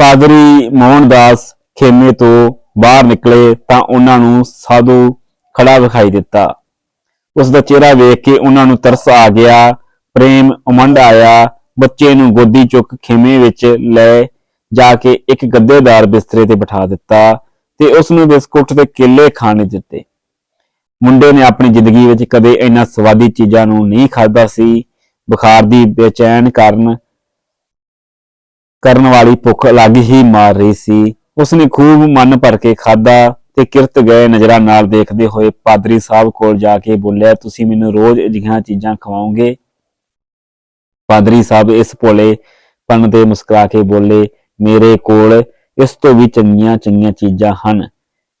ਪਾਦਰੀ ਮੋਹਨਦਾਸ ਖੇਮੇ ਤੋਂ ਬਾਹਰ ਨਿਕਲੇ ਤਾਂ ਉਹਨਾਂ ਨੂੰ ਸਾਧੂ ਖੜਾ ਵਿਖਾਈ ਦਿੱਤਾ। ਉਸ ਦਾ ਚਿਹਰਾ ਵੇਖ ਕੇ ਉਹਨਾਂ ਨੂੰ ਤਰਸ ਆ ਗਿਆ। ਪ੍ਰੇਮ ਉਮੰਡ ਆਇਆ। ਬੱਚੇ ਨੂੰ ਗੋਦੀ ਚੁੱਕ ਖੇਮੇ ਵਿੱਚ ਲੈ ਜਾ ਕੇ ਇੱਕ ਗੱਦੇਦਾਰ ਬਿਸਤਰੇ ਤੇ ਬਿਠਾ ਦਿੱਤਾ ਤੇ ਉਸ ਨੂੰ ਬਿਸਕੁਟ ਤੇ ਕੇਲੇ ਖਾਣੇ ਦਿੱਤੇ। ਮੁੰਡੇ ਨੇ ਆਪਣੀ ਜ਼ਿੰਦਗੀ ਵਿੱਚ ਕਦੇ ਇੰਨਾ ਸਵਾਦੀ ਚੀਜ਼ਾਂ ਨੂੰ ਨਹੀਂ ਖਾਧਾ ਸੀ। ਬੁਖਾਰ ਦੀ ਬੇਚੈਨ ਕਾਰਨ ਕਰਨ ਵਾਲੀ ਭੁੱਖ ਅਲੱਗ ਹੀ ਮਾਰ ਰਹੀ ਸੀ। ਉਸਨੇ ਖੂਬ ਮਨ ਭਰ ਕੇ ਖਾਧਾ ਤੇ ਕਿਰਤ ਗਏ ਨਜ਼ਰਾਂ ਨਾਲ ਦੇਖਦੇ ਹੋਏ ਪਾਦਰੀ ਸਾਹਿਬ ਕੋਲ ਜਾ ਕੇ ਬੋਲਿਆ, ਤੁਸੀਂ ਮੈਨੂੰ ਰੋਜ਼ ਅਜਿਹੀਆਂ ਚੀਜ਼ਾਂ ਖਵਾਓਗੇ? ਪਾਦਰੀ ਸਾਹਿਬ ਇਸ ਭੋਲੇ ਪਨ ਤੇ ਮੁਸਕਰਾ ਕੇ ਬੋਲੇ, ਮੇਰੇ ਕੋਲ ਇਸ ਤੋਂ ਵੀ ਚੰਗੀਆਂ ਚੰਗੀਆਂ ਚੀਜ਼ਾਂ ਹਨ।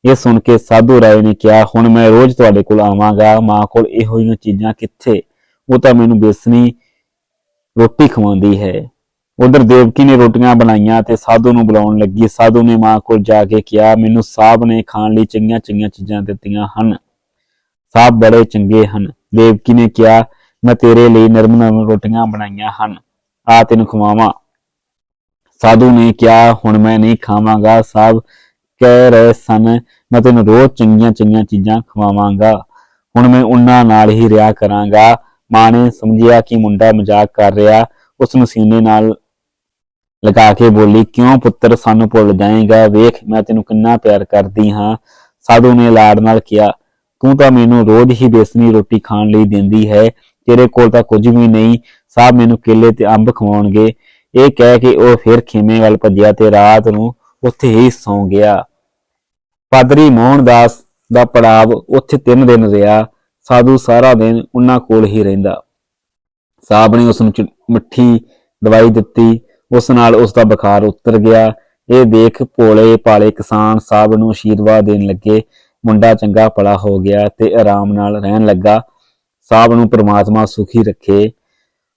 ਇਹ ਸੁਣ ਕੇ ਸਾਧੂ ਰਾਏ ਨੇ ਕਿਹਾ, ਹੁਣ ਮੈਂ ਰੋਜ਼ ਤੁਹਾਡੇ ਕੋਲ ਆਵਾਂਗਾ, ਮਾਂ ਕੋਲ ਇਹੋ ਜਿਹੀਆਂ ਚੀਜ਼ਾਂ ਕਿੱਥੇ? ਉਹ ਤਾਂ ਮੈਨੂੰ ਬੇਸਣੀ ਰੋਟੀ ਖਵਾਉਂਦੀ ਹੈ। ਉਧਰ ਦੇਵਕੀ ਨੇ ਰੋਟੀਆਂ ਬਣਾਈਆਂ ਤੇ ਸਾਧੂ ਨੂੰ ਬੁਲਾਉਣ ਲੱਗੀ। ਸਾਧੂ ਨੇ ਮਾਂ ਕੋਲ ਜਾ ਕੇ ਕਿਹਾ, ਮੈਨੂੰ ਸਾਹਿਬ ਨੇ ਖਾਣ ਲਈ ਚੰਗੀਆਂ ਚੰਗੀਆਂ ਚੀਜ਼ਾਂ ਦਿੱਤੀਆਂ ਹਨ। ਸਾਹਿਬ ਬੜੇ ਚੰਗੇ ਹਨ। ਦੇਵਕੀ ਨੇ ਕਿਹਾ, ਮੈਂ ਤੇਰੇ ਲਈ ਨਰਮ ਨਰਮ ਰੋਟੀਆਂ ਬਣਾਈਆਂ ਹਨ। ਆ ਤੈਨੂੰ ਖਵਾਵਾਂ। ਸਾਧੂ ਨੇ ਕਿਹਾ, ਹੁਣ ਮੈਂ ਨਹੀਂ ਖਾਵਾਂਗਾ, ਸਾਹਿਬ ਕਹਿ ਰਹੇ ਸਨ, ਮੈਂ ਤੈਨੂੰ ਰੋਜ਼ ਚੰਗੀਆਂ ਚੰਗੀਆਂ ਚੀਜ਼ਾਂ ਖਵਾਵਾਂਗਾ। ਹੁਣ ਮੈਂ ਉਹਨਾਂ ਨਾਲ ਹੀ ਰਿਹਾ ਕਰਾਂਗਾ। ਮਾਂ ਨੇ ਸਮਝਿਆ ਕਿ ਮੁੰਡਾ ਮਜ਼ਾਕ ਕਰ ਰਿਹਾ। ਉਸ ਨੂੰ ਸੀਨੇ ਨਾਲ ਲਗਾ ਕੇ ਬੋਲੀ, ਕਿਉਂ ਪੁੱਤਰ ਸਾਨੂੰ ਭੁੱਲ ਜਾਏਗਾ? ਵੇਖ, ਮੈਂ ਤੈਨੂੰ ਕਿੰਨਾ ਪਿਆਰ ਕਰਦੀ ਹਾਂ। ਸਾਧੂ ਨੇ ਲਾੜ ਨਾਲ ਕਿਹਾ, ਤੂੰ ਤਾਂ ਮੈਨੂੰ ਰੋਜ਼ ਹੀ ਬੇਸਨੀ ਰੋਟੀ ਖਾਣ ਲਈ ਦਿੰਦੀ ਹੈ। ਤੇਰੇ ਕੋਲ ਤਾਂ ਕੁਝ ਵੀ ਨਹੀਂ। ਸਾਹਿਬ ਮੈਨੂੰ ਕੇਲੇ ਤੇ ਅੰਬ ਖਵਾਉਣਗੇ। ਇਹ ਕਹਿ ਕੇ ਉਹ ਫਿਰ ਖੇਮੇ ਵੱਲ ਭੱਜਿਆ ਤੇ ਰਾਤ ਨੂੰ ਉੱਥੇ ਹੀ ਸੌਂ ਗਿਆ। ਪਾਦਰੀ ਮੋਹਨਦਾਸ ਦਾ ਪੜਾਵ ਉੱਥੇ ਤਿੰਨ ਦਿਨ ਰਿਹਾ। ਸਾਧੂ ਸਾਰਾ ਦਿਨ ਉਹਨਾਂ ਕੋਲ ਹੀ ਰਹਿੰਦਾ। ਸਾਹਿਬ ਨੇ ਉਸ ਨੂੰ ਚ- ਮਿੱਠੀ ਦਵਾਈ ਦਿੱਤੀ। ਉਸ ਨਾਲ ਉਸ ਦਾ ਬੁਖਾਰ ਉਤਰ ਗਿਆ। ਇਹ ਦੇਖ ਭੋਲੇ ਭਾਲੇ ਕਿਸਾਨ ਸਾਹਿਬ ਨੂੰ ਆਸ਼ੀਰਵਾਦ ਦੇਣ ਲੱਗੇ। ਮੁੰਡਾ ਚੰਗਾ ਭਲਾ ਹੋ ਗਿਆ ਤੇ ਆਰਾਮ ਨਾਲ ਰਹਿਣ ਲੱਗਾ। ਸਾਹਿਬ ਨੂੰ ਪ੍ਰਮਾਤਮਾ ਸੁਖੀ ਰੱਖੇ।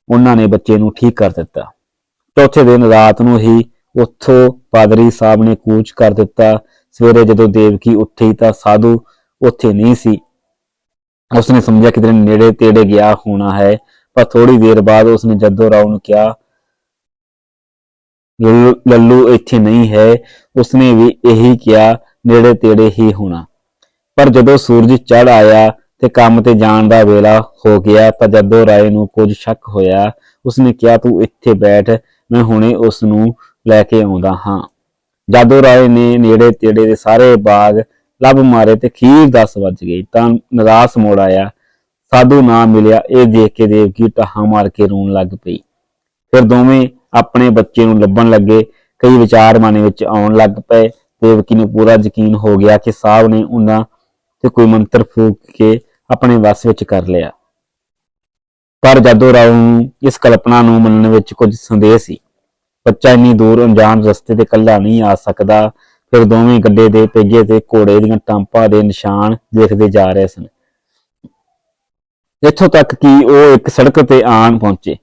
ਉਹਨਾਂ ਨੇ ਬੱਚੇ ਨੂੰ ਠੀਕ ਕਰ ਦਿੱਤਾ। ਚੌਥੇ ਦਿਨ ਰਾਤ ਨੂੰ ਹੀ ਉੱਥੋਂ ਪਾਦਰੀ ਸਾਹਿਬ ਨੇ ਕੂਚ ਕਰ ਦਿੱਤਾ। ਸਵੇਰੇ ਜਦੋਂ ਦੇਵਕੀ ਉੱਠੀ ਤਾਂ ਸਾਧੂ ਉੱਥੇ ਨਹੀਂ ਸੀ। ਉਸਨੇ ਸਮਝਿਆ ਕਿ ਨੇੜੇ ਤੇੜੇ ਗਿਆ ਹੋਣਾ ਹੈ, ਪਰ ਥੋੜੀ ਦੇਰ ਬਾਅਦ ਉਸਨੇ ਜੱਦੋ ਰਾਓ ਨੂੰ ਕਿਹਾ ਲੱਲੂ ਲੱਲੂ ਇੱਥੇ ਨਹੀਂ ਹੈ। ਉਸਨੇ ਵੀ ਇਹੀ ਕਿਹਾ, ਨੇੜੇ ਤੇੜੇ ਹੀ ਹੋਣਾ। ਪਰ ਜਦੋਂ ਸੂਰਜ ਚੜ ਆਇਆ ਤੇ ਕੰਮ ਤੇ ਜਾਣ ਦਾ ਵੇਲਾ ਹੋ ਗਿਆ ਤਾਂ ਜੱਦੋ ਰਾਏ ਨੂੰ ਕੁਝ ਸ਼ੱਕ ਹੋਇਆ, ਉਸਨੇ ਕਿਹਾ, ਤੂੰ ਇੱਥੇ ਬੈਠ, ਮੈਂ ਹੁਣੇ ਉਸ ਨੂੰ ਲੈ ਕੇ ਆਉਂਦਾ ਹਾਂ। ਜਾਦੋ ਰਾਏ ਨੇ ਨੇੜੇ ਤੇੜੇ ਦੇ ਸਾਰੇ ਬਾਗ ਲੱਭ ਮਾਰੇ ਤੇ ਖੀਰ 10 ਵੱਜ ਗਈ ਤਾਂ ਨਿਰਾਸ਼ ਮੋੜ ਆਇਆ। ਸਾਧੂ ਨਾ ਮਿਲਿਆ, ਇਹ ਦੇਖ ਕੇ ਦੇਵਕੀ ਟਾਹਾਂ ਮਾਰ ਕੇ ਰੋਣ ਲੱਗ ਪਈ। ਫਿਰ ਦੋਵੇਂ ਆਪਣੇ ਬੱਚੇ ਨੂੰ ਲੱਭਣ ਲੱਗੇ। ਕਈ ਵਿਚਾਰ ਮਨ ਵਿੱਚ ਆਉਣ ਲੱਗ ਪਏ। ਦੇਵਕੀ ਨੂੰ ਪੂਰਾ ਯਕੀਨ ਹੋ ਗਿਆ ਕਿ ਸਾਹਿਬ ਨੇ ਉਹਨਾਂ ਤੇ ਕੋਈ ਮੰਤਰ ਫੂਕ ਕੇ ਆਪਣੇ ਵੱਸ ਵਿੱਚ ਕਰ ਲਿਆ। ਪਰ ਜਦੋਂ ਰਾਓ ਨੂੰ ਇਸ ਕਲਪਨਾ ਨੂੰ ਮੰਨਣ ਵਿੱਚ ਕੁਝ ਸੰਦੇਹ ਸੀ, ਬੱਚਾ ਇੰਨੀ ਦੂਰ ਅਣਜਾਣ ਰਸਤੇ ਤੇ ਇਕੱਲਾ ਨਹੀਂ ਆ ਸਕਦਾ, ਫਿਰ ਦੋਵੇਂ ਗੱਡੇ ਦੇ ਪੇਗੇ ਤੇ ਘੋੜੇ ਦੀਆਂ ਟਾਂਪਾਂ ਦੇ ਨਿਸ਼ਾਨ ਦੇਖਦੇ ਜਾ ਰਹੇ ਸਨ। ਇੱਥੋਂ ਤੱਕ ਕਿ ਉਹ ਇੱਕ ਸੜਕ ਤੇ ਆਣ ਪਹੁੰਚੇ।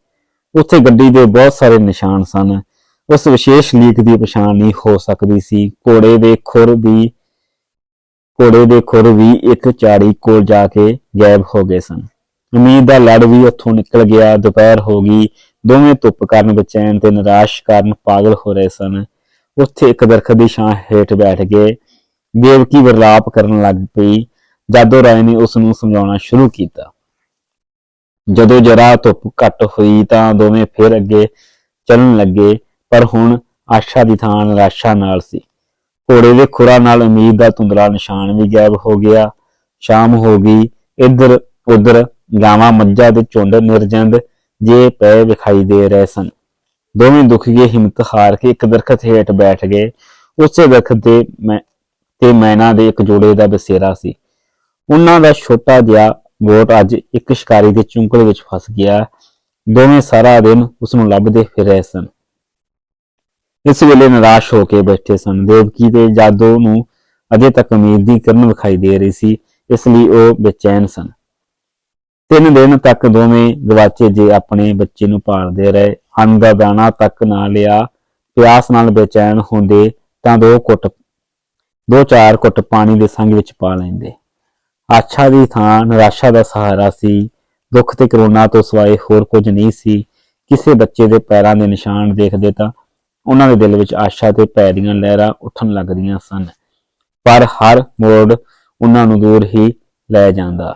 ਉੱਥੇ ਗੱਡੀ ਦੇ ਬਹੁਤ ਸਾਰੇ ਨਿਸ਼ਾਨ ਸਨ। ਉਸ ਵਿਸ਼ੇਸ਼ ਲੀਕ ਦੀ ਪਛਾਣ ਨਹੀਂ ਹੋ ਸਕਦੀ ਸੀ। ਘੋੜੇ ਦੇ ਖੁਰ ਦੀ ਘੋੜੇ ਦੇ ਖੁਰ ਵੀ ਇੱਕ ਝਾੜੀ ਕੋਲ ਜਾ ਕੇ ਗਾਇਬ ਹੋ ਗਏ ਸਨ। ਉਮੀਦ ਦਾ ਲੜ ਵੀ ਉੱਥੋਂ ਨਿਕਲ ਗਿਆ। ਦੁਪਹਿਰ ਹੋ ਗਈ। ਦੋਵੇਂ ਧੁੱਪ ਕਾਰਨ ਬੇਚੈਨ ਤੇ ਨਿਰਾਸ਼ ਕਾਰਨ ਪਾਗਲ ਹੋ ਰਹੇ ਸਨ। ਉੱਥੇ ਇੱਕ ਦਰਖਤ ਦੀ ਛਾਂ ਹੇਠ ਬੈਠ ਗਏ ਦੇਵਕੀ ਵਿਰਲਾਪ ਕਰਨ ਲੱਗ ਪਈ। ਜਾਦੋ ਰਾਏ ਨੇ ਉਸ ਨੂੰ ਸਮਝਾਉਣਾ ਸ਼ੁਰੂ ਕੀਤਾ। ਜਦੋਂ ਜਰਾ ਧੁੱਪ ਘੱਟ ਹੋਈ ਤਾਂ ਦੋਵੇਂ ਫਿਰ ਅੱਗੇ ਚੱਲਣ ਲੱਗੇ, ਪਰ ਹੁਣ ਆਸ਼ਾ ਦੀ ਥਾਂ ਨਿਰਾਸ਼ਾ ਨਾਲ ਸੀ। ਘੋੜੇ ਦੇ ਖੁਰਾ ਨਾਲ ਉਮੀਦ ਦਾ ਧੁੰਦਲਾ ਨਿਸ਼ਾਨ ਵੀ ਗਾਇਬ ਹੋ ਗਿਆ। ਸ਼ਾਮ ਹੋ ਗਈ, ਇੱਧਰ ਉੱਧਰ ਗਾਵਾਂ ਮੱਝਾਂ ਦੇ ਝੁੰਡ ਨਿਰਜੰਦ ਜੇ ਪਏ ਵਿਖਾਈ ਦੇ ਰਹੇ ਸਨ। ਦੋਵੇਂ ਦੁਖੀਏ ਹਿੰਮਤ ਹਾਰ ਕੇ ਇੱਕ ਦਰਖਤ ਹੇਠ ਬੈਠ ਗਏ। ਉਸੇ ਦਰਖਤ ਤੇ ਮੈਂ ਤੇ ਮੈਨਾ ਦੇ ਇੱਕ ਜੋੜੇ ਦਾ ਬਸੇਰਾ ਸੀ। ਉਹਨਾਂ ਦਾ ਛੋਟਾ ਜਿਹਾ ਬੋਟ ਅੱਜ ਇੱਕ ਸ਼ਿਕਾਰੀ ਦੇ ਚੁੰਗਲ ਵਿੱਚ ਫਸ ਗਿਆ। ਦੋਵੇਂ ਸਾਰਾ ਦਿਨ ਉਸ ਨੂੰ ਲੱਭਦੇ ਫਿਰ ਰਹੇ ਸਨ। ਇਸ ਵੇਲੇ ਨਿਰਾਸ਼ ਹੋ ਕੇ ਬੈਠੇ ਸਨ। ਦੇਵਕੀ ਦੇ ਜਾਦੂ ਨੂੰ ਅਜੇ ਤੱਕ ਉਮੀਦ ਦੀ ਕਿਰਨ ਵਿਖਾਈ ਦੇ ਰਹੀ ਸੀ, ਇਸ ਲਈ ਉਹ ਬੇਚੈਨ ਸਨ। ਤਿੰਨ ਦਿਨ ਤੱਕ ਦੋਵੇਂ ਗਵਾਚੇ ਜੇ ਆਪਣੇ ਬੱਚੇ ਨੂੰ ਪਾਲਦੇ ਰਹੇ। ਅੰਨ ਦਾ ਦਾਣਾ ਤੱਕ ਨਾ ਲਿਆ, ਪਿਆਸ ਨਾਲ ਬੇਚੈਨ ਹੁੰਦੇ ਤਾਂ ਦੋ ਕੁੱਟ ਦੋ ਚਾਰ ਕੁੱਟ ਪਾਣੀ ਦੇ ਸੰਗ ਵਿੱਚ ਪਾ ਲੈਂਦੇ। ਆਛਾ ਦੀ ਥਾਂ ਨਿਰਾਸ਼ਾ ਦਾ ਸਹਾਰਾ ਸੀ। ਦੁੱਖ ਤੇ ਕਰੋਨਾ ਤੋਂ ਸਿਵਾਏ ਹੋਰ ਕੁਝ ਨਹੀਂ ਸੀ। ਕਿਸੇ ਬੱਚੇ ਦੇ ਪੈਰਾਂ ਦੇ ਨਿਸ਼ਾਨ ਦੇਖਦੇ ਤਾਂ ਉਹਨਾਂ ਦੇ ਦਿਲ ਵਿੱਚ ਆਸ਼ਾ ਤੇ ਭੈ ਦੀਆਂ ਲਹਿਰਾਂ ਉੱਠਣ ਲੱਗਦੀਆਂ ਸਨ। ਪਰ ਹਰ ਮੋੜ ਉਹਨਾਂ ਨੂੰ ਦੂਰ ਹੀ ਲੈ ਜਾਂਦਾ।